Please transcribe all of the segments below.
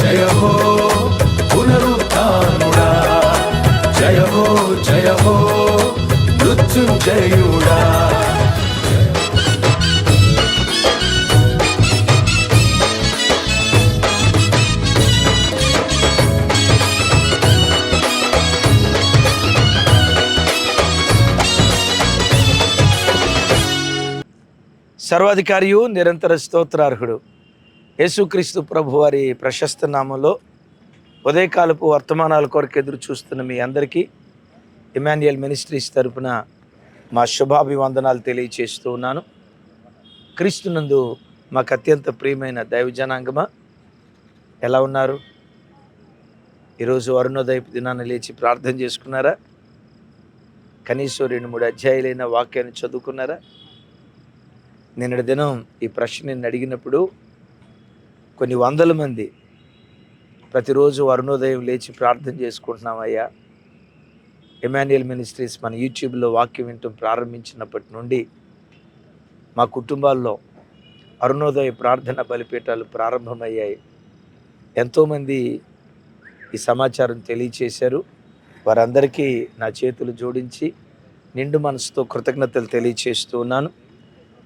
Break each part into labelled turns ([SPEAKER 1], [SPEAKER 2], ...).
[SPEAKER 1] జయ హో పునరుత్నుడా జయ హో జయ హో మృత్యుంజయుడా.
[SPEAKER 2] సర్వాధికారియు నిరంతర స్తోత్రార్హుడు. యేసుక్రీస్తు ప్రభు వారి ప్రశస్త నామంలో ఉదయకాలపు వర్తమానాల కొరకు ఎదురు చూస్తున్న మీ అందరికీ ఇమాన్యుయల్ మినిస్ట్రీస్ తరపున మా శుభాభివందనాలు తెలియచేస్తూ ఉన్నాను. క్రీస్తునందు మాకు అత్యంత ప్రియమైన దైవ జనాంగమా ఎలా ఉన్నారు? ఈరోజు అరుణోదయపు దినాన్ని లేచి ప్రార్థన చేసుకున్నారా? కనీసం రెండు మూడు అధ్యాయులైన వాక్యాన్ని చదువుకున్నారా? నిన్నటి దినం ఈ ప్రశ్న నేను అడిగినప్పుడు కొన్ని వందల మంది ప్రతిరోజు అరుణోదయం లేచి ప్రార్థన చేసుకుంటున్నామయ్యా. ఎమాన్యుయల్ మినిస్ట్రీస్ మన యూట్యూబ్లో వాక్యం వింటూ ప్రారంభించినప్పటి నుండి మా కుటుంబాల్లో అరుణోదయ ప్రార్థన బలిపీఠాలు ప్రారంభమయ్యాయి. ఎంతోమంది ఈ సమాచారం తెలియచేశారు. వారందరికీ నా చేతులు జోడించి నిండు మనసుతో కృతజ్ఞతలు తెలియచేస్తూ ఉన్నాను.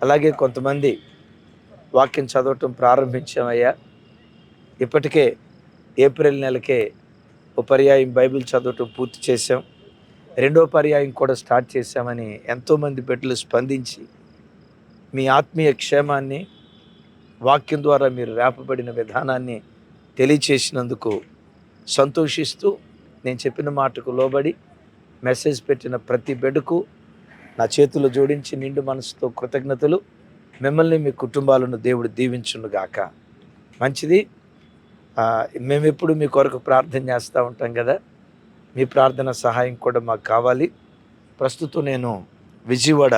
[SPEAKER 2] అలాగే కొంతమంది వాక్యం చదవటం ప్రారంభించామయ్యా. ఇప్పటికే ఏప్రిల్ నెలకే ఓ పర్యాయం బైబిల్ చదవటం పూర్తి చేశాం. రెండో పర్యాయం కూడా స్టార్ట్ చేశామని ఎంతోమంది బిడ్డలు స్పందించి మీ ఆత్మీయ క్షేమాన్ని వాక్యం ద్వారా మీరు రేపబడిన విధానాన్ని తెలియచేసినందుకు సంతోషిస్తూ నేను చెప్పిన మాటకు లోబడి మెసేజ్ పెట్టిన ప్రతి బిడ్డకు నా చేతులు జోడించి నిండు మనసుతో కృతజ్ఞతలు. మిమ్మల్ని మీ కుటుంబాలను దేవుడు దీవించునుగాక మంచిది. మేము ఎప్పుడు మీ కొరకు ప్రార్థన చేస్తూ ఉంటాం కదా. మీ ప్రార్థన సహాయం కూడా మాకు కావాలి. ప్రస్తుతం నేను Vijayawada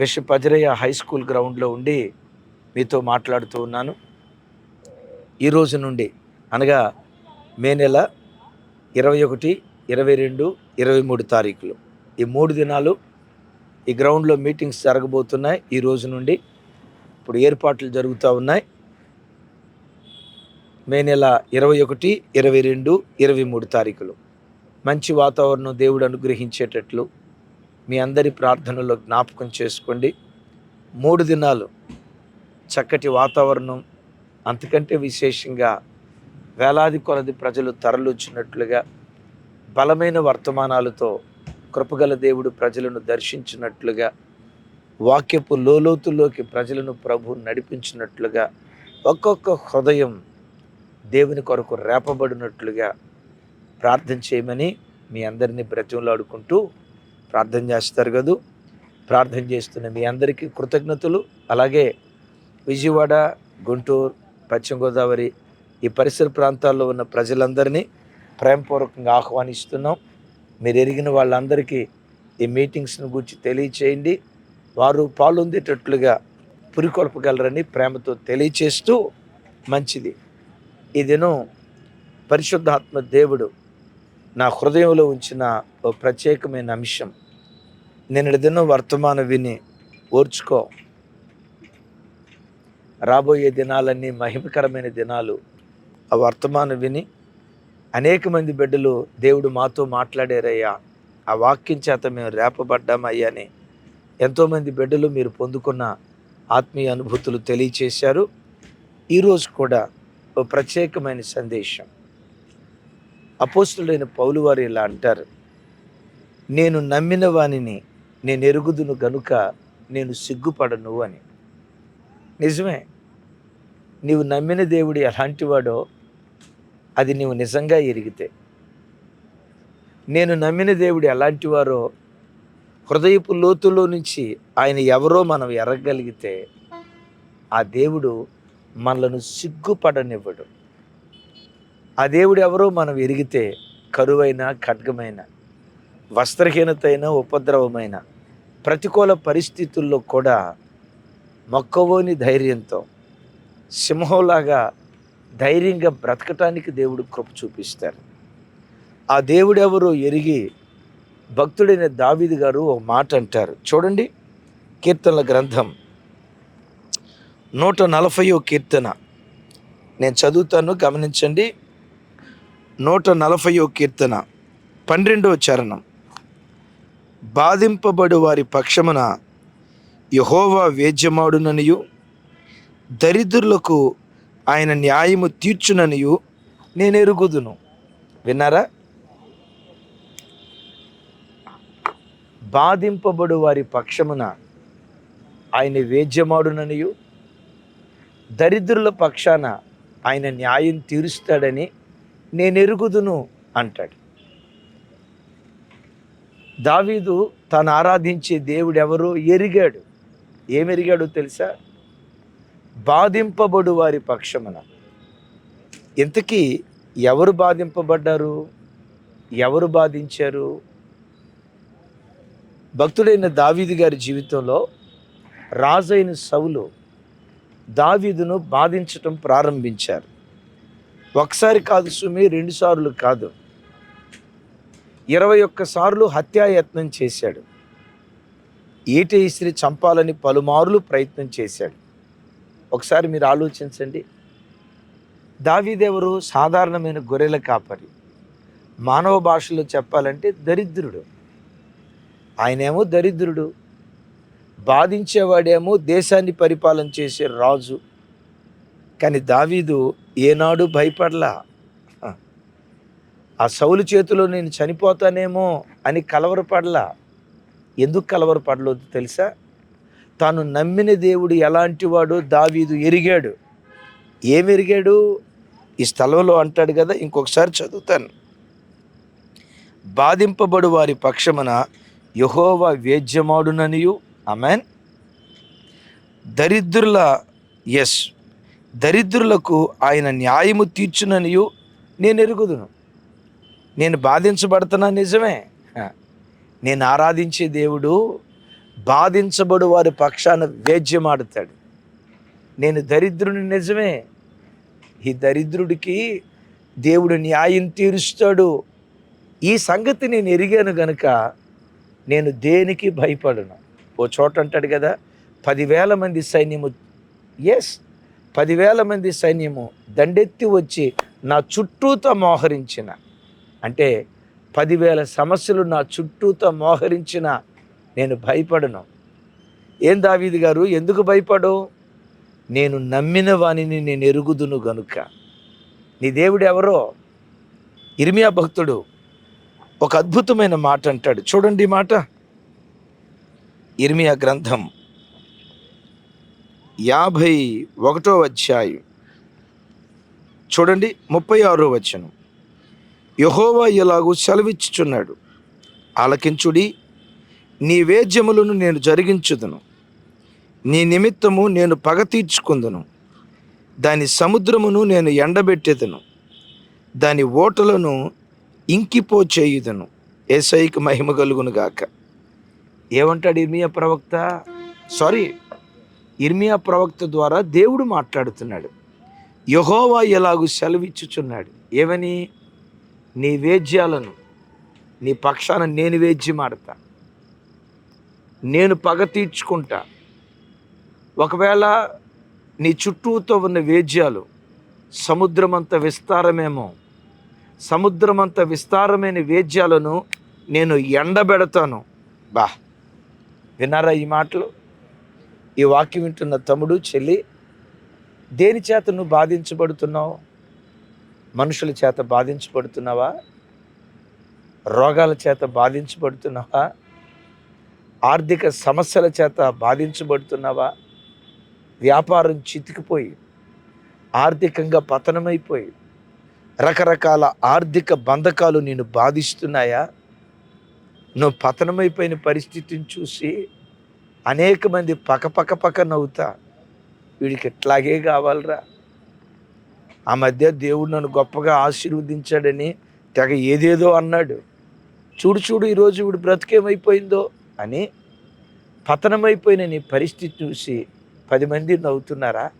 [SPEAKER 2] bishop Azariah high school గ్రౌండ్లో ఉండి మీతో మాట్లాడుతూ ఉన్నాను. ఈ రోజు నుండి అనగా మే నెల ఇరవై ఒకటి ఇరవై రెండు ఇరవై మూడు తారీఖులు. ఈ మూడు దినాలు ఈ గ్రౌండ్లో మీటింగ్స్ జరగబోతున్నాయి. ఈ రోజు నుండి ఇప్పుడు ఏర్పాట్లు జరుగుతూ ఉన్నాయి. మే నెల ఇరవై ఒకటి ఇరవై రెండు ఇరవై మూడు తారీఖులు. మంచి వాతావరణం దేవుడు అనుగ్రహించేటట్లు మీ అందరి ప్రార్థనలో జ్ఞాపకం చేసుకోండి. మూడు దినాలు చక్కటి వాతావరణం అంతకంటే విశేషంగా వేలాది కొలది ప్రజలు తరలిచ్చినట్లుగా బలమైన వర్తమానాలతో కృపగల దేవుడు ప్రజలను దర్శించినట్లుగా వాక్యపు లోలోతుల్లోకి ప్రజలను ప్రభు నడిపించినట్లుగా ఒక్కొక్క హృదయం దేవుని కొరకు రేపబడినట్లుగా ప్రార్థన చేయమని మీ అందరినీ బ్రతిమలాడుకుంటూ ప్రార్థన చేస్తారు కదూ. ప్రార్థన చేస్తున్న మీ అందరికీ కృతజ్ఞతలు. అలాగే విజయవాడ గుంటూరు పశ్చిమ గోదావరి ఈ పరిసర ప్రాంతాల్లో ఉన్న ప్రజలందరినీ ప్రేమపూర్వకంగా ఆహ్వానిస్తున్నాం. మీరు ఎరిగిన వాళ్ళందరికీ ఈ మీటింగ్స్ను గురించి తెలియచేయండి. వారు పాల్గొందేటట్లుగా పురికొల్పగలరని ప్రేమతో తెలియచేస్తూ మంచిది. ఈ దినం పరిశుద్ధాత్మ దేవుడు నా హృదయంలో ఉంచిన ఓ ప్రత్యేకమైన అంశం. నేను దినం వర్తమానం విని ఓర్చుకో. రాబోయే దినాలన్నీ మహిమకరమైన దినాలు. ఆ వర్తమానం విని అనేక మంది బిడ్డలు దేవుడు మాతో మాట్లాడారయ్యా. ఆ వాక్యం చేత మేము రేపబడ్డామయ్యా అని ఎంతోమంది బిడ్డలు మీరు పొందుకున్న ఆత్మీయ అనుభూతులు తెలియచేశారు. ఈరోజు కూడా ఓ ప్రత్యేకమైన సందేశం. అపోస్తులైన పౌలు వారు ఇలా అంటారు నేను నమ్మిన వానిని నేను ఎరుగుదును గనుక నేను సిగ్గుపడను అని. నిజమే నీవు నమ్మిన దేవుడు ఎలాంటివాడో అది నీవు నిజంగా ఎరిగితే. నేను నమ్మిన దేవుడు ఎలాంటివారో హృదయపు లోతులో నుంచి ఆయన ఎవరో మనం ఎరగలిగితే ఆ దేవుడు మనలను సిగ్గుపడనివ్వడు. ఆ దేవుడు ఎవరో మనం ఎరిగితే కరువైన ఖడ్గమైన వస్త్రహీనత అయిన ఉపద్రవమైన ప్రతికూల పరిస్థితుల్లో కూడా మొక్కవోని ధైర్యంతో సింహంలాగా ధైర్యంగా బ్రతకటానికి దేవుడు కృప చూపిస్తారు. ఆ దేవుడు ఎవరో ఎరిగి భక్తుడైన దావిది గారు ఒక మాట అంటారు. చూడండి కీర్తనల గ్రంథం. నూట నలభయో కీర్తన. నేను చదువుతాను గమనించండి. నూట నలభయో కీర్తన. పన్నెండవ చరణం. బాధింపబడు వారి పక్షమున యహోవా వేద్యమాడుననియు దరిద్రులకు ఆయన న్యాయము తీర్చుననియు నేను ఎరుగుదును విన్నారా? బాధింపబడు వారి పక్షమున ఆయన వేద్యమాడుననియు దరిద్రుల పక్షాన ఆయన న్యాయం తీరుస్తాడని నేను ఎరుగుదును అంటాడు. దావీదు తాను ఆరాధించే దేవుడు ఎవరో ఎరిగాడు. ఏమెరిగాడో తెలుసా? బాధింపబడు వారి పక్షమున. ఇంతకీ ఎవరు బాధింపబడ్డారు? ఎవరు బాధించారు? భక్తుడైన దావీదు గారి జీవితంలో రాజైన సౌలు దావీదును బాధించటం ప్రారంభించారు. ఒకసారి కాదు సుమి రెండు సార్లు కాదు. ఇరవై ఒక్కసార్లు హత్యాయత్నం చేశాడు. ఈట చంపాలని పలుమార్లు ప్రయత్నం చేశాడు. ఒకసారి మీరు ఆలోచించండి. దావీదెవరు సాధారణమైన గొర్రెల కాపరి. మానవ భాషలో చెప్పాలంటే దరిద్రుడు. ఆయనేమో దరిద్రుడు. బాధించేవాడేమో దేశాన్ని పరిపాలన చేసే రాజు. కానీ దావీదు ఏనాడు భయపడలా. ఆ సౌలు చేతిలో నేను చనిపోతానేమో అని కలవరపడలా. ఎందుకు కలవరపడలేదు తెలుసా? తాను నమ్మిన దేవుడు ఎలాంటి వాడు దావీదు ఎరిగాడు. ఏమి ఎరిగాడు ఈ స్థలంలో అంటాడు కదా ఇంకొకసారి చదువుతాను. బాధింపబడు వారి పక్షమున యహోవా వేద్యమాడుననియు. అమెన్ దరిద్రుల ఎస్ దరిద్రులకు ఆయన న్యాయము తీర్చుననియు నేను ఎరుగుదును. నేను బాధించబడుతున్నా నిజమే. నేను ఆరాధించే దేవుడు బాధించబడు వారి పక్షాన వేద్యమాడతాడు. నేను దరిద్రుని నిజమే. ఈ దరిద్రుడికి దేవుడు న్యాయం తీరుస్తాడు. ఈ సంగతి నేను ఎరిగాను గనుక నేను దేనికి భయపడను. ఓ చోట అంటాడు కదా పదివేల మంది సైన్యము ఎస్ పదివేల మంది సైన్యము దండెత్తి వచ్చి నా చుట్టూతో మోహరించిన. అంటే పదివేల సమస్యలు నా చుట్టూతో మోహరించిన నేను భయపడను. ఏం దావీది గారు? ఎందుకు భయపడు నేను నమ్మిన వానిని నేను ఎరుగుదును గనుక. నీ దేవుడు ఎవరో? ఇర్మియా భక్తుడు ఒక అద్భుతమైన మాట అంటాడు. చూడండి మాట. ఇర్మియా గ్రంథం యాభై ఒకటో అధ్యాయం. చూడండి ముప్పై ఆరో వచనం. యహోవా ఇలాగూ సెలవిచ్చుచున్నాడు. ఆలకించుడి నీ వేద్యములను నేను జరిగించుదును. నీ నిమిత్తము నేను పగ తీర్చుకుందును. దాని సముద్రమును నేను ఎండబెట్టేదను. దాని ఓటలను ఇంకిపో చేయుదును ఏసైకి మహిమ కలుగును గాక. ఏమంటాడు ఇర్మియా ప్రవక్త? సారీ ఇర్మియా ప్రవక్త ద్వారా దేవుడు మాట్లాడుతున్నాడు. యహోవా ఎలాగూ సెలవిచ్చుచున్నాడు? ఏమని? నీ వేద్యాలను నీ పక్షాన నేను వేద్యమాడతా. నేను పగ తీర్చుకుంటా. ఒకవేళ నీ చుట్టూతో ఉన్న వేద్యాలు సముద్రమంత విస్తారమేమో సముద్రమంత విస్తారమైన వేద్యాలను నేను ఎండబెడతాను. బా విన్నారా ఈ మాటలు? ఈ వాక్యం వింటున్న తమ్ముడు చెల్లి దేని చేత నువ్వు బాధించబడుతున్నావు? మనుషుల చేత బాధించబడుతున్నావా? రోగాల చేత బాధించబడుతున్నావా? ఆర్థిక సమస్యల చేత బాధించబడుతున్నావా? వ్యాపారం చితికిపోయి ఆర్థికంగా పతనమైపోయి రకరకాల ఆర్థిక బంధకాలు నేను బాధిస్తున్నాయా? నువ్వు పతనమైపోయిన పరిస్థితిని చూసి అనేక మంది పక్కపక్క పక్క పక్క నవ్వుతా వీడికి ఎట్లాగే కావాలరా? ఆ మధ్య దేవుడు నన్ను గొప్పగా ఆశీర్వదించాడని తెగ ఏదేదో అన్నాడు. చూడు చూడు ఈరోజు వీడు బ్రతికేమైపోయిందో? అని పతనమైపోయిన నీ పరిస్థితి చూసి పది మంది నవ్వుతున్నారా?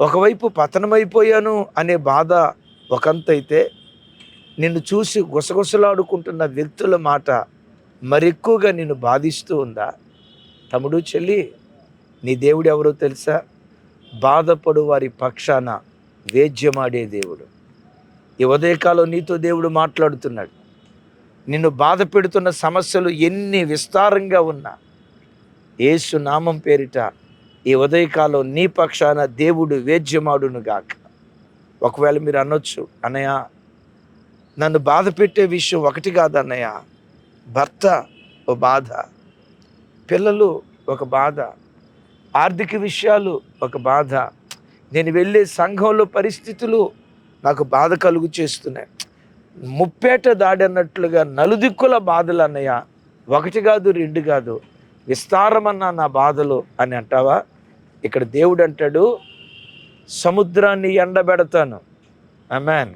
[SPEAKER 2] ఒకవైపు పతనమైపోయాను అనే బాధ ఒకంతైతే నిన్ను చూసి గుసగుసలాడుకుంటున్న వ్యక్తుల మాట మరెక్కువగా నిన్ను బాధిస్తూ ఉందా? తమ్ముడు చెల్లి నీ దేవుడు ఎవరో తెలుసా? బాధపడు వారి పక్షాన వేద్యమాడే దేవుడు. ఈ ఉదయకాలం నీతో దేవుడు మాట్లాడుతున్నాడు. నిన్ను బాధ పెడుతున్న సమస్యలు ఎన్ని విస్తారంగా ఉన్నా యేసు నామం పేరిట ఈ ఉదయకాలం నీ పక్షాన దేవుడు వేద్యమాడును గాక. ఒకవేళ మీరు అనొచ్చు అన్నయ్య నన్ను బాధ పెట్టే విషయం ఒకటి కాదు అన్నయ్య భర్త ఒక బాధ పిల్లలు ఒక బాధ ఆర్థిక విషయాలు ఒక బాధ. నేను వెళ్ళే సంఘంలో పరిస్థితులు నాకు బాధ కలుగు చేస్తున్నాయి. ముప్పేట దాడినట్లుగా నలుదిక్కుల బాధలు అన్నయ్య. ఒకటి కాదు రెండు కాదు. విస్తారమన్న నా బాధలు అని అంటావా? ఇక్కడ దేవుడు అంటాడు సముద్రాన్ని ఎండబెడతాను. అమ్మాన్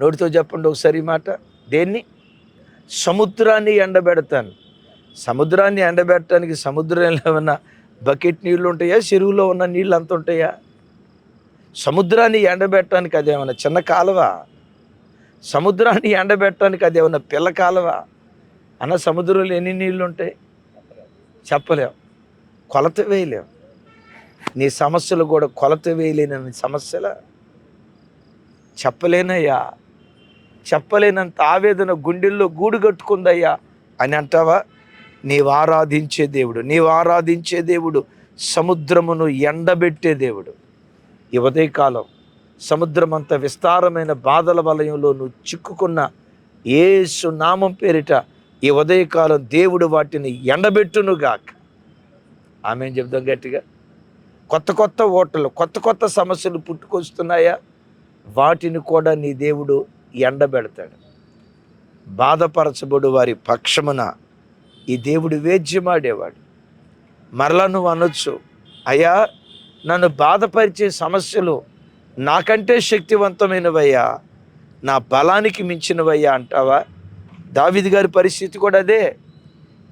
[SPEAKER 2] నోటితో చెప్పండి ఒకసారి మాట. దేన్ని? సముద్రాన్ని ఎండబెడతాను. సముద్రాన్ని ఎండబెట్టడానికి సముద్రంలో ఏమన్నా బకెట్ నీళ్ళు ఉంటాయా? చెరువులో ఉన్న నీళ్ళు అంత ఉంటాయా? సముద్రాన్ని ఎండబెట్టడానికి అదేమన్నా చిన్న కాలువ? సముద్రాన్ని ఎండబెట్టడానికి అది పిల్ల కాలువ? అన్న సముద్రంలో ఎన్ని నీళ్ళు ఉంటాయి చెప్పలేం. కొలత వేయలేం. నీ సమస్యలు కూడా కొలత వేయలేని సమస్యల? చెప్పలేనయ్యా. చెప్పలేనంత ఆవేదన గుండెల్లో గూడు కట్టుకుందయ్యా అని అంటావా? నీవు ఆరాధించే దేవుడు నీవు ఆరాధించే దేవుడు సముద్రమును ఎండబెట్టే దేవుడు. ఈ ఉదయకాలం సముద్రం అంత విస్తారమైన బాధల వలయంలో నువ్వు చిక్కుకున్న ఏసు నామం పేరిట ఈ ఉదయకాలం దేవుడు వాటిని ఎండబెట్టునుగాక. ఆమె చెప్దాం గట్టిగా? కొత్త కొత్త ఓటలు కొత్త కొత్త సమస్యలు పుట్టుకొస్తున్నాయా? వాటిని కూడా నీ దేవుడు ఎండబెడతాడు. బాధపరచబడు వారి పక్షమున ఈ దేవుడు వేద్యమాడేవాడు. మరలా నువ్వు అనొచ్చు అయ్యా నన్ను బాధపరిచే సమస్యలు నాకంటే శక్తివంతమైనవయ్యా నా బలానికి మించినవయ్యా అంటావా? దావీది గారి పరిస్థితి కూడా అదే.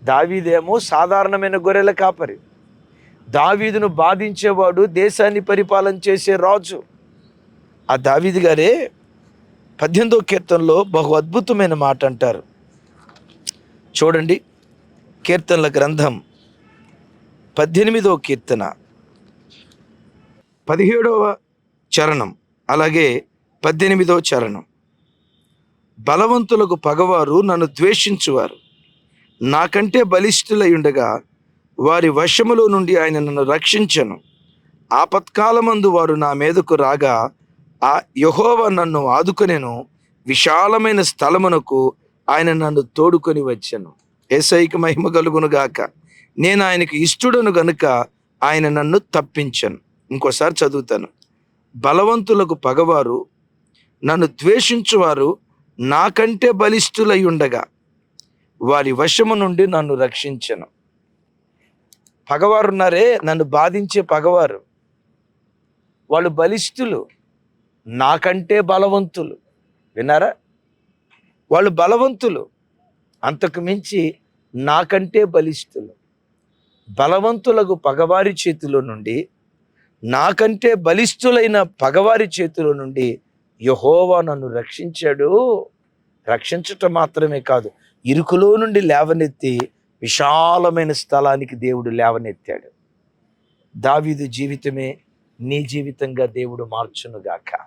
[SPEAKER 2] దావీదేమో సాధారణమైన గొర్రెల కాపరి. దావీదును బాధించేవాడు దేశాన్ని పరిపాలన చేసే రాజు. ఆ దావీది గారే పద్దెనిమిదో కీర్తనలో బహు అద్భుతమైన మాట అంటారు. చూడండి కీర్తనల గ్రంథం పద్దెనిమిదో కీర్తన. పదిహేడవ చరణం. అలాగే పద్దెనిమిదవ చరణం. బలవంతులకు పగవారు నన్ను ద్వేషించువారు. నాకంటే బలిష్ఠులై ఉండగా వారి వశములో నుండి ఆయన నన్ను రక్షించను. ఆపత్కాలమందు వారు నా మీదకు రాగా ఆ యహోవ నన్ను ఆదుకునేను. విశాలమైన స్థలమునకు ఆయన నన్ను తోడుకొని వచ్చాను. ఏసైకి మహిమ కలుగునుగాక నేను ఆయనకి ఇష్టుడను గనుక ఆయన నన్ను తప్పించను. ఇంకోసారి చదువుతాను. బలవంతులకు పగవారు నన్ను ద్వేషించువారు నాకంటే బలిష్ఠులై ఉండగా వారి వశము నుండి నన్ను రక్షించను. పగవారున్నారే నన్ను బాధించే పగవారు. వాళ్ళు బలిష్ఠులు నాకంటే బలవంతులు. విన్నారా? వాళ్ళు బలవంతులు అంతకు మించి నాకంటే బలిష్ఠులు. బలవంతులకు పగవారి చేతిలో నుండి నాకంటే బలిష్ఠులైన పగవారి చేతిలో నుండి యహోవా నన్ను రక్షించాడు. రక్షించటం మాత్రమే కాదు ఇరుకులో నుండి లేవనెత్తి విశాలమైన స్థలానికి దేవుడు లేవనెత్తాడు. దావీదు జీవితమే నీ జీవితంగా దేవుడు మార్చునుగాక.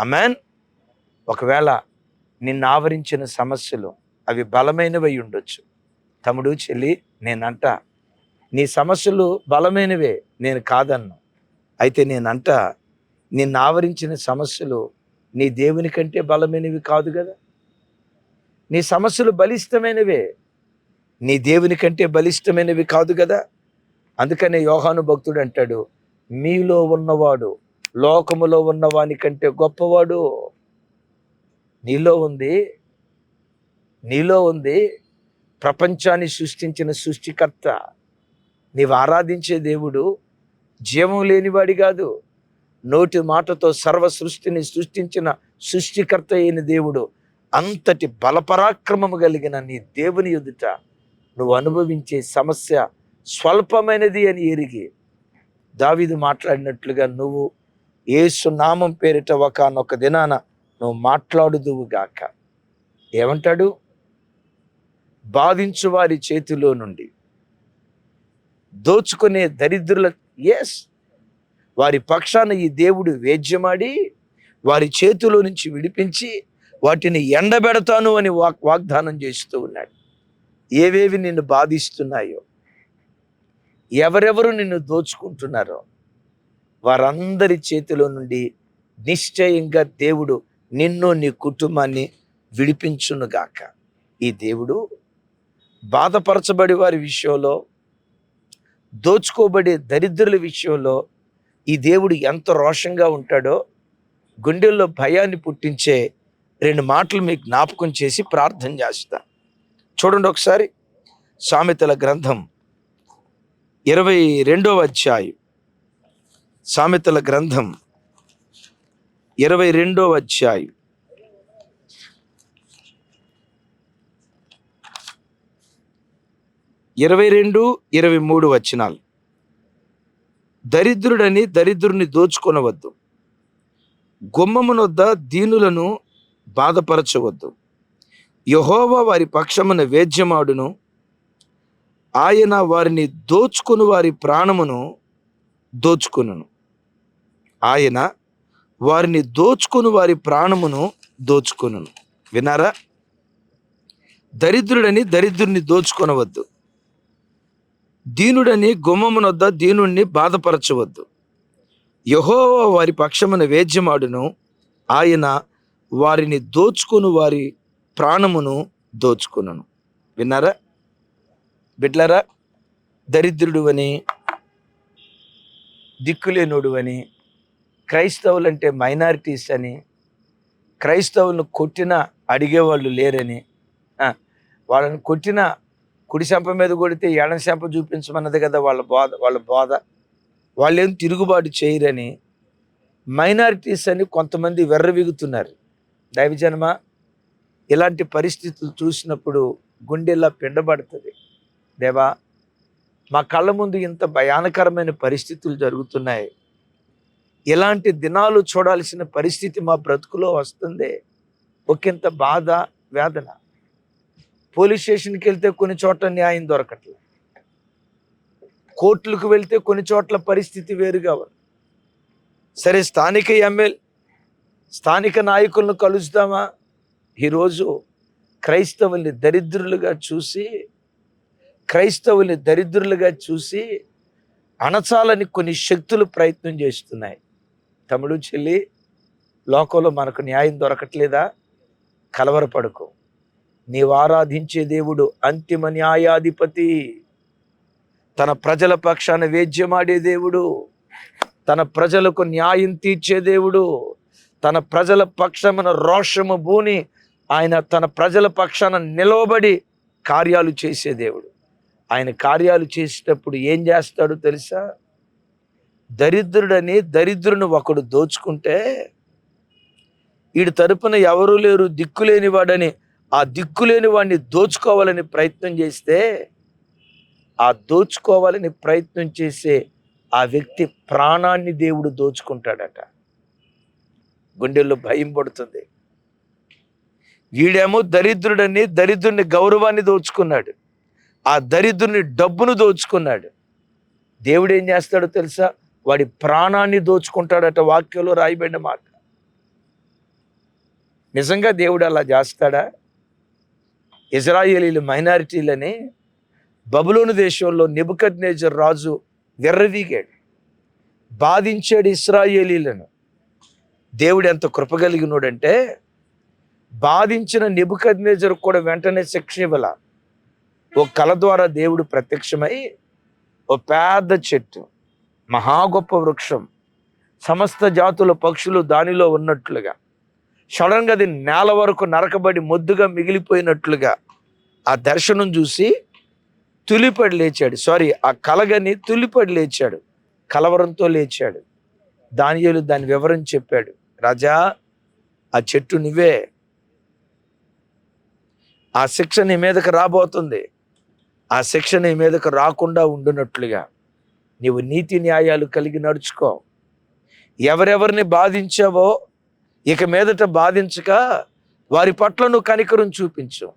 [SPEAKER 2] అమెన్ ఒకవేళ నిన్ను ఆవరించిన సమస్యలు అవి బలమైనవై ఉండొచ్చు. తమ్ముడు చెల్లి నేనంట నీ సమస్యలు బలమైనవే నేను కాదన్నా. అయితే నేనంట నిన్ను ఆవరించిన సమస్యలు నీ దేవుని కంటే బలమైనవి కాదు కదా. నీ సమస్యలు బలిష్టమైనవే నీ దేవుని కంటే బలిష్టమైనవి కాదు కదా. అందుకనే యోహాను భక్తుడు అంటాడు మీలో ఉన్నవాడు లోకములో ఉన్నవాని కంటే గొప్పవాడు. నీలో ఉంది నీలో ఉంది ప్రపంచాన్ని సృష్టించిన సృష్టికర్త. నీవు ఆరాధించే దేవుడు జీవం లేనివాడి కాదు. నోటి మాటతో సర్వ సృష్టిని సృష్టించిన సృష్టికర్త అయిన దేవుడు అంతటి బలపరాక్రమము కలిగిన నీ దేవుని ఎదుట నువ్వు అనుభవించే సమస్య స్వల్పమైనది అని ఎరిగి దావిది మాట్లాడినట్లుగా నువ్వు ఏసు నామం పేరిట ఒకనొక దినాన నువ్వు మాట్లాడుదువుగాక ఏమంటాడు? బాధించు వారి చేతిలో నుండి దోచుకునే దరిద్రుల ఎస్ వారి పక్షాన ఈ దేవుడు వేద్యమాడి వారి చేతిలో నుంచి విడిపించి వాటిని ఎండబెడతాను అని వాక్ వాగ్దానం చేస్తూ ఉన్నాడు. ఏవేవి నిన్ను బాధిస్తున్నాయో ఎవరెవరు నిన్ను దోచుకుంటున్నారో వారందరి చేతిలో నుండి నిశ్చయంగా దేవుడు నిన్ను నీ కుటుంబాన్ని విడిపించునుగాక. ఈ దేవుడు బాధపరచబడి వారి విషయంలో దోచుకోబడే దరిద్రుల విషయంలో ఈ దేవుడు ఎంత రోషంగా ఉంటాడో గుండెల్లో భయాన్ని పుట్టించే రెండు మాటలు మీకు జ్ఞాపకం చేసి ప్రార్థన చేస్తా. చూడండి ఒకసారి సామెతల గ్రంథం ఇరవై రెండవ అధ్యాయం. సామెతల గ్రంథం ఇరవై రెండవ అధ్యాయం. ఇరవై రెండు ఇరవై మూడు వచనాలు. దరిద్రుడని దరిద్రుని దోచుకొనవద్దు. గుమ్మమునొద్ద దీనులను బాధపరచవద్దు. యహోవా వారి పక్షమున వేద్యమాడును. ఆయన వారిని దోచుకుని వారి ప్రాణమును దోచుకును ఆయన వారిని దోచుకుని వారి ప్రాణమును దోచుకును వినారా దరిద్రుడని దరిద్రుని దోచుకొనవద్దు. దీనుడని గుమ్మమునొద్ద దీనుణ్ణి బాధపరచవద్దు. యహోవా వారి పక్షమున వేద్యమాడును. ఆయన వారిని దోచుకుని వారి ప్రాణమును దోచుకును విన్నారా? బిడ్లరా దరిద్రుడు అని దిక్కులేనుడు అని క్రైస్తవులంటే మైనారిటీస్ అని క్రైస్తవులను కొట్టిన అడిగేవాళ్ళు లేరని వాళ్ళని కొట్టిన కుడి శంప మీద కొడితే ఎడం శంప చూపించమన్నది కదా వాళ్ళ బోధ వాళ్ళ బోధ. వాళ్ళేం తిరుగుబాటు చేయరని మైనారిటీస్ అని కొంతమంది వెర్రవిగుతున్నారు. దైవజన్మ ఇలాంటి పరిస్థితులు చూసినప్పుడు గుండెలా పిండబడుతుంది. దేవా మా కళ్ళ ముందు ఇంత భయానకరమైన పరిస్థితులు జరుగుతున్నాయి. ఇలాంటి దినాలు చూడాల్సిన పరిస్థితి మా బ్రతుకులో వస్తుంది. ఒకంత బాధ వేదన. పోలీస్ స్టేషన్కి వెళ్తే కొన్ని చోట్ల న్యాయం దొరకట్లేదు. కోర్టులకు వెళ్తే కొన్ని చోట్ల పరిస్థితి వేరుగా ఉంది సరే స్థానిక ఎమ్మెల్యే స్థానిక నాయకులను కలుస్తామా? ఈరోజు క్రైస్తవుల్ని దరిద్రులుగా చూసి క్రైస్తవుల్ని దరిద్రులుగా చూసి అణచాలని కొన్ని శక్తులు ప్రయత్నం చేస్తున్నాయి. తమిళు చెల్లి లోకంలో మనకు న్యాయం దొరకట్లేదా? కలవరపడుకో. నీవు ఆరాధించే దేవుడు అంతిమ న్యాయాధిపతి. తన ప్రజల పక్షాన వేద్యమాడే దేవుడు. తన ప్రజలకు న్యాయం తీర్చే దేవుడు. తన ప్రజల పక్షమున రోషము భూని ఆయన తన ప్రజల పక్షాన నిలవబడి కార్యాలు చేసే దేవుడు. ఆయన కార్యాలు చేసేటప్పుడు ఏం చేస్తాడో తెలుసా? దరిద్రుడని దరిద్రుని ఒకడు దోచుకుంటే వీడి తరపున ఎవరూ లేరు దిక్కులేని వాడని ఆ దిక్కులేని వాడిని దోచుకోవాలని ప్రయత్నం చేస్తే ఆ దోచుకోవాలని ప్రయత్నం చేసే ఆ వ్యక్తి ప్రాణాన్ని దేవుడు దోచుకుంటాడట. గుండెల్లో భయం పడుతుంది. వీడేమో దరిద్రుడని దరిద్రుని గౌరవాన్ని దోచుకున్నాడు. ఆ దరిద్రుని డబ్బును దోచుకున్నాడు. దేవుడు ఏం చేస్తాడో తెలుసా? వాడి ప్రాణాన్ని దోచుకుంటాడట వాక్యంలో రాయబడిన మాట. నిజంగా దేవుడు అలా చేస్తాడా? ఇజ్రాయేలీలు మైనారిటీలని బబులోను దేశంలో నిబుకద్నేజర్ రాజు వెర్రదీగాడు బాధించాడు ఇస్రాయేలీలను దేవుడు ఎంత కృప కలిగినోడంటే బాధించిన నిబుకద్నేజర్ కూడా వెంటనే శిక్ష ఇవ్వాల. ఓ కళ ద్వారా దేవుడు ప్రత్యక్షమై ఓ పెద్ద చెట్టు మహా గొప్ప వృక్షం సమస్త జాతుల పక్షులు దానిలో ఉన్నట్లుగా సడన్గా అది నేల వరకు నరకబడి మొద్దుగా మిగిలిపోయినట్లుగా ఆ దర్శనం చూసి తులిపడి లేచాడు. సారీ ఆ కలగని తులిపడి లేచాడు. కలవరంతో లేచాడు. దానియేలు దాని వివరం చెప్పాడు. రాజా ఆ చెట్టు నువ్వే. ఆ శిక్ష నీ మీదకు రాబోతుంది. ఆ శిక్ష నీ మీదకు రాకుండా ఉండునట్లుగా. నీవు నీతి న్యాయాలు కలిగి నడుచుకో. ఎవరెవరిని బాధించావో ఇక మీదట బాధించక వారి పట్ల నువ్వు కనికరం చూపించు.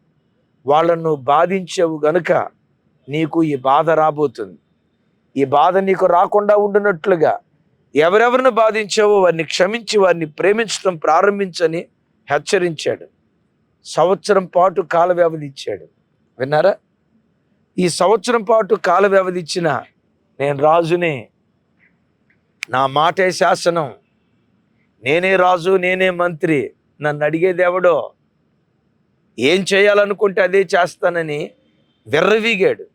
[SPEAKER 2] వాళ్ళను బాధించావు గనుక నీకు ఈ బాధ రాబోతుంది. ఈ బాధ నీకు రాకుండా ఉండినట్లుగా ఎవరెవరిని బాధించావో వారిని క్షమించి వారిని ప్రేమించడం ప్రారంభించని హెచ్చరించాడు. సంవత్సరం పాటు కాల వ్యవధి ఇచ్చాడు. విన్నారా? ఈ సంవత్సరం పాటు కాల వ్యవధి ఇచ్చిన నేను రాజుని. నా మాటే శాసనం. నేనే రాజు నేనే మంత్రి. నన్ను అడిగేది ఎవడో? ఏం చేయాలనుకుంటే అదే చేస్తానని విర్రవీగాడు.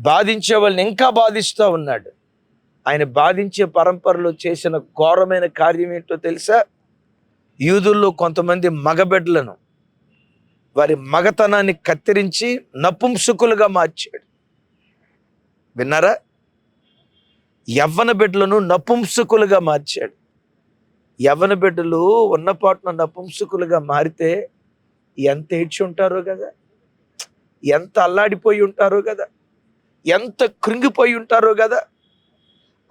[SPEAKER 2] బాధించే వాళ్ళని ఇంకా బాధిస్తూ ఉన్నాడు. ఆయన బాధించే పరంపరలో చేసిన ఘోరమైన కార్యం ఏంటో తెలుసా? యూదుల్లో కొంతమంది మగబిడ్డలను వారి మగతనాన్ని కత్తిరించి నపుంసుకులుగా మార్చాడు. విన్నారా? యవ్వన బిడ్డలను నపుంసుకులుగా మార్చాడు. యవ్వన బిడ్డలు ఉన్నపాటున నపుంసుకులుగా మారితే ఎంత ఏడ్చి ఉంటారో కదా? ఎంత అల్లాడిపోయి ఉంటారో కదా? ఎంత కృంగిపోయి ఉంటారో కదా?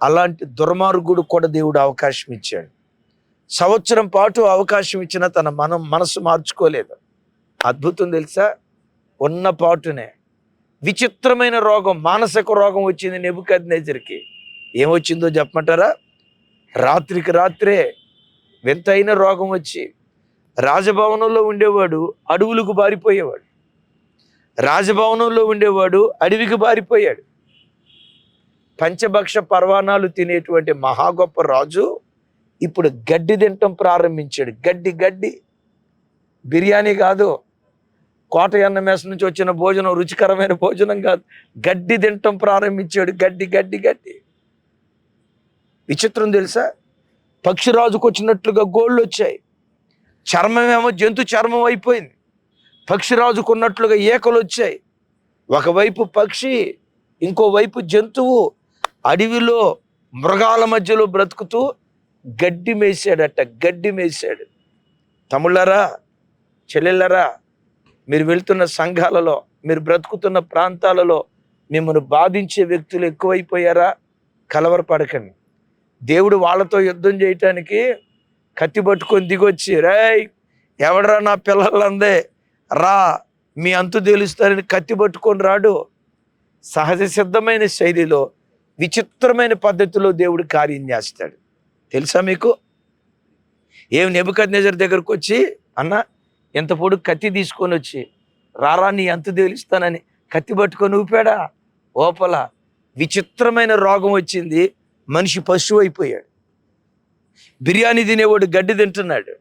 [SPEAKER 2] అలాంటి దుర్మార్గుడు కూడా దేవుడు అవకాశం ఇచ్చాడు. సంవత్సరం పాటు అవకాశం ఇచ్చిన తన మనం మనసు మార్చుకోలేదు. అద్భుతం తెలుసా? ఉన్న పాటునే. విచిత్రమైన రోగం మానసిక రోగం వచ్చింది నెబుకద్నేజర్కి. ఏమొచ్చిందో చెప్పమంటారా? రాత్రికి రాత్రే వింతైన రోగం వచ్చి రాజభవనంలో ఉండేవాడు అడవులకు బారిపోయేవాడు. రాజభవనంలో ఉండేవాడు అడవికి బారిపోయాడు. పంచభక్ష పర్వాణాలు తినేటువంటి మహా గొప్ప రాజు ఇప్పుడు గడ్డి తినటం ప్రారంభించాడు. గడ్డి గడ్డి. బిర్యానీ కాదు. కోట మెస్ నుంచి వచ్చిన భోజనం రుచికరమైన భోజనం కాదు. గడ్డి తినటం ప్రారంభించాడు. గడ్డి గడ్డి గడ్డి. విచిత్రం తెలుసా? పక్షిరాజుకు వచ్చినట్లుగా గోళ్ళు వచ్చాయి చర్మమేమో జంతు చర్మం అయిపోయింది. పక్షిరాజుకు ఉన్నట్లుగా ఏకలు వచ్చాయి ఒకవైపు పక్షి ఇంకోవైపు జంతువు అడవిలో మృగాల మధ్యలో బ్రతుకుతూ గడ్డి మేసాడట గడ్డి మేసాడు. తమ్ముళ్ళరా చెల్లెళ్ళరా మీరు వెళ్తున్న సంఘాలలో మీరు బ్రతుకుతున్న ప్రాంతాలలో మిమ్మల్ని బాధించే వ్యక్తులు ఎక్కువైపోయారా? కలవరపడకండి. దేవుడు వాళ్ళతో యుద్ధం చేయటానికి కత్తి పట్టుకొని దిగొచ్చి రేయ్ ఎవడరా నా పిల్లలందే? రా మీ అంతు తేలుస్తారని కత్తి పట్టుకొని రాడు. సహజ సిద్ధమైన శైలిలో విచిత్రమైన పద్ధతిలో దేవుడు కార్యం చేస్తాడు. తెలుసా మీకు? ఏం నెబుకద్ దగ్గరకు వచ్చి అన్న ఎంత పొడుగు కత్తి తీసుకొని వచ్చి రారా నీ అంతు తేలుస్తానని కత్తి పట్టుకొని ఊపాడా? ఓపల విచిత్రమైన రోగం వచ్చింది. మనిషి పశువు అయిపోయాడు బిర్యానీ తినేవాడు గడ్డి తింటున్నాడు.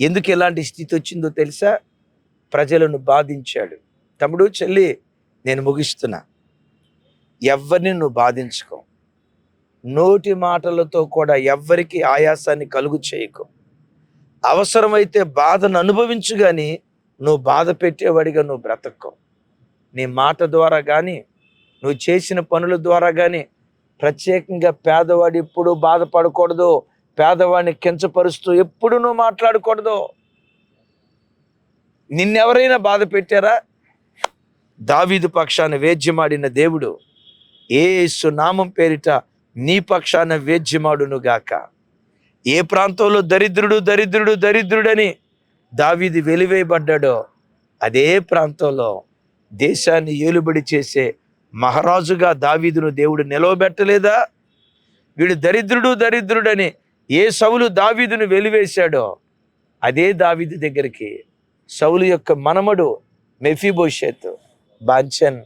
[SPEAKER 2] ఎందుకు ఎలాంటి స్థితి వచ్చిందో తెలుసా? ప్రజలను బాధించాడు. తమ్ముడు చెల్లి నేను ముగిస్తున్నా. ఎవరిని నువ్వు బాధించుకో. నోటి మాటలతో కూడా ఎవ్వరికి ఆయాసాన్ని కలుగు చేయకు. అవసరమైతే బాధను అనుభవించు కానీ నువ్వు బాధ పెట్టేవాడిగా నువ్వు బ్రతక్కో. నీ మాట ద్వారా కానీ నువ్వు చేసిన పనుల ద్వారా కానీ ప్రత్యేకంగా పేదవాడు ఎప్పుడు బాధపడకూడదు. పేదవాడిని కించపరుస్తూ ఎప్పుడు నువ్వు మాట్లాడకూడదు. నిన్నెవరైనా బాధ పెట్టారా? దావీదు పక్షాన వేద్యమాడిన దేవుడు ఏ నామం పేరిట నీ పక్షాన వేద్యమాడును గాక. ఏ ప్రాంతంలో దరిద్రుడు దరిద్రుడు దరిద్రుడని దావీది వెలివేయబడ్డాడో అదే ప్రాంతంలో దేశాన్ని ఏలుబడి చేసే మహారాజుగా దావీదును దేవుడు నిలవబెట్టలేదా? వీడు దరిద్రుడు దరిద్రుడని ఏ సౌలు దావీదును వెలివేశాడో అదే దావీదు దగ్గరికి సౌలు యొక్క మనమడు మెఫీబోషెత్ బాంచన్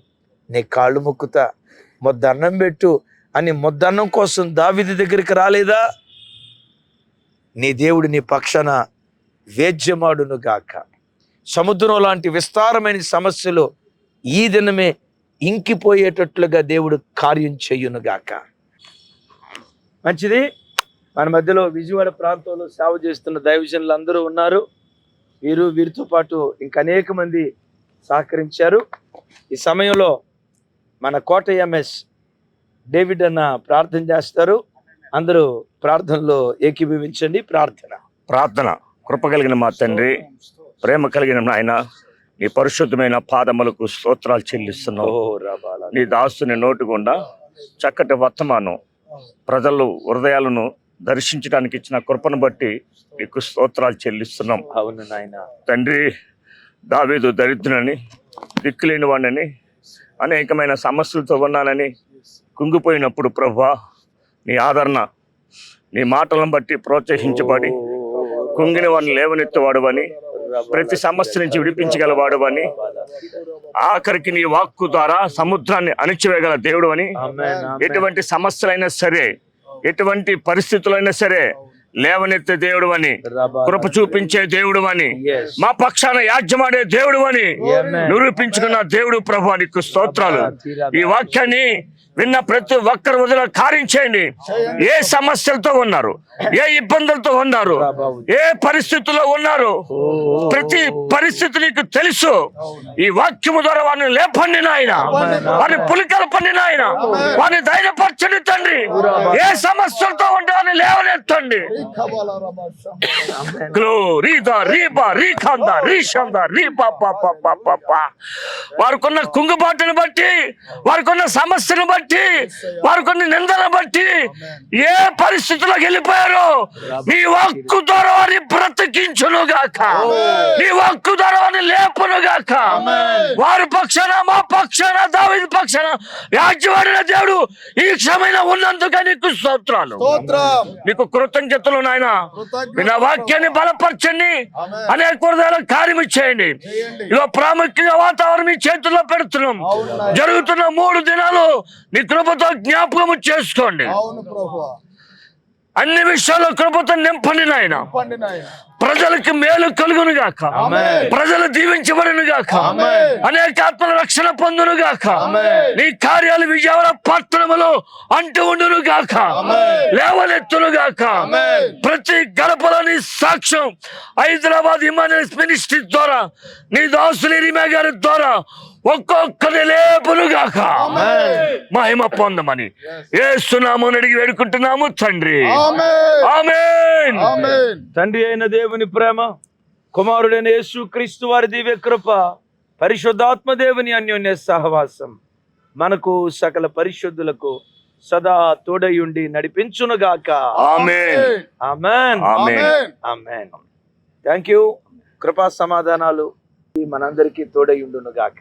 [SPEAKER 2] నీ కాళ్ళు మొక్కుతా ముద్దన్నం పెట్టు అని ముద్దన్నం కోసం దావీదు దగ్గరికి రాలేదా? నీ దేవుడు నీ పక్షాన వేద్యమాడును గాక సముద్రం లాంటి విస్తారమైన సమస్యలు ఈ దినమే ఇంకిపోయేటట్లుగా దేవుడు కార్యం చెయ్యును గాక మంచిది. మన మధ్యలో విజయవాడ ప్రాంతంలో సేవ చేస్తున్న దైవజనులు అందరూ ఉన్నారు. వీరు వీరితో పాటు ఇంకా అనేక మంది సహకరించారు. ఈ సమయంలో మన కోట ఎంఎస్ డేవిడ్ అన్న ప్రార్థన చేస్తారు. అందరూ ప్రార్థనలో ఏకీభవించండి. ప్రార్థన.
[SPEAKER 3] ప్రార్థన. కృప కలిగిన మా తండ్రి ప్రేమ కలిగిన నాయన నీ పరిశుద్ధమైన పాదములకు స్తోత్రాలు చెల్లిస్తున్నావు. నీ దాసుని నోటి గుండా చక్కటి వర్తమానం ప్రజలు హృదయాలను దర్శించడానికి ఇచ్చిన కృపను బట్టి నీకు స్తోత్రాలు చెల్లిస్తున్నాం.
[SPEAKER 2] అవును నాయన.
[SPEAKER 3] తండ్రి దావీదు దరిద్రునని దిక్కులేని వాడిని అనేకమైన సమస్యలతో ఉన్నానని కుంగిపోయినప్పుడు ప్రభా నీ ఆదరణ నీ మాటలను బట్టి ప్రోత్సహించబడి కుంగిన వాడిని లేవనెత్తవాడు అని ప్రతి సమస్య నుంచి విడిపించగలవాడు అని ఆఖరికి నీ వాక్కు ద్వారా సముద్రాన్ని అణిచివేయగల దేవుడు అని ఎటువంటి సమస్యలైనా సరే ఎటువంటి పరిస్థితులైనా సరే లేవనెత్తే దేవుడు అని కృప చూపించే దేవుడు అని. మా పక్షాన యాజ్యమాడే దేవుడు అని. నిరూపించుకున్న దేవుడు ప్రభు నీకు స్తోత్రాలు ఈ వాక్యాన్ని విన్న ప్రతి ఒక్కరు వదిల కార్యం చేయండి. ఏ సమస్యలతో ఉన్నారు ఏ ఇబ్బందులతో ఉన్నారు ఏ పరిస్థితుల్లో ఉన్నారు ప్రతి పరిస్థితి నీకు తెలుసు. ఈ వాక్యము ద్వారా వారిని లేపండి నాయన. వారిని పులికలు పండి నాయన. వారిని ధైర్యపరచండి తండ్రి. ఏ సమస్యలతో ఉంటే లేవనెత్తండి. వారికున్న కుంగుబాటును బట్టి వారికున్న సమస్యను బట్టి వారికున్న నిందను బట్టి ఏ పరిస్థితుల్లోకి వెళ్ళిపోయారో నీ వాక్కు ద్వారా వారిని బ్రతికించును గాక నీ వాక్కు ద్వారా వారిని లేపును గాక వారి పక్షాన మా పక్షాన దావిది పక్షాన యాజ్యవాడిన దేవుడు ఈ క్షమైన ఉన్నందుకు నీకు స్తోత్రాలు.
[SPEAKER 4] స్తోత్రం
[SPEAKER 3] నీకు కృతజ్ఞతలు నాయన. విన్న వాక్యాన్ని బలపరచండి. అనేక హృదయాల కార్యం చేయండి
[SPEAKER 4] చేయండి.
[SPEAKER 3] ఇక ప్రాముఖ్యంగా వాతావరణం మీ చేతుల్లో పెడుతున్నాం. జరుగుతున్న మూడు దినాలు నీ కృపతో జ్ఞాపకం చేసుకోండి అన్ని విషయాల్లో కృపతో నింపండి నాయన ప్రజలకు మేలు కలుగును గాక. ప్రజలు దీవించబడును గాక. అనేక ఆత్మల రక్షణ పొందును గాక. నీ కార్యాలు విజయవాడ పట్టణములో అంటూ ఉండును గాక. లేవనెత్తును గాక. ప్రతి గడపలోని సాక్ష్యం హైదరాబాద్ ఇమానియల్స్ మినిస్ట్రీ ద్వారా నీ దాసులు గారి ద్వారా ఒక్కొక్కరి లేపును గాక మహిమ పొందమని. ఏ సునామని అడిగి వేడుకుంటున్నాము తండ్రి.
[SPEAKER 4] ఆమేన్.
[SPEAKER 3] ఆమేన్.
[SPEAKER 4] ఆమేన్.
[SPEAKER 2] తండ్రి అయిన దేవుని ప్రేమ కుమారుడైన యేసు క్రీస్తు వారి దివ్య కృప పరిశుద్ధాత్మ దేవుని అన్యోన్య సహవాసం మనకు సకల పరిశుద్ధులకు సదా తోడయుండి నడిపించునుగాక.
[SPEAKER 3] Amen.
[SPEAKER 2] Amen.
[SPEAKER 3] Amen.
[SPEAKER 4] Amen.
[SPEAKER 2] Amen. Thank you కృపా సమాధానాలు మనందరికీ తోడై
[SPEAKER 4] ఉండును గాక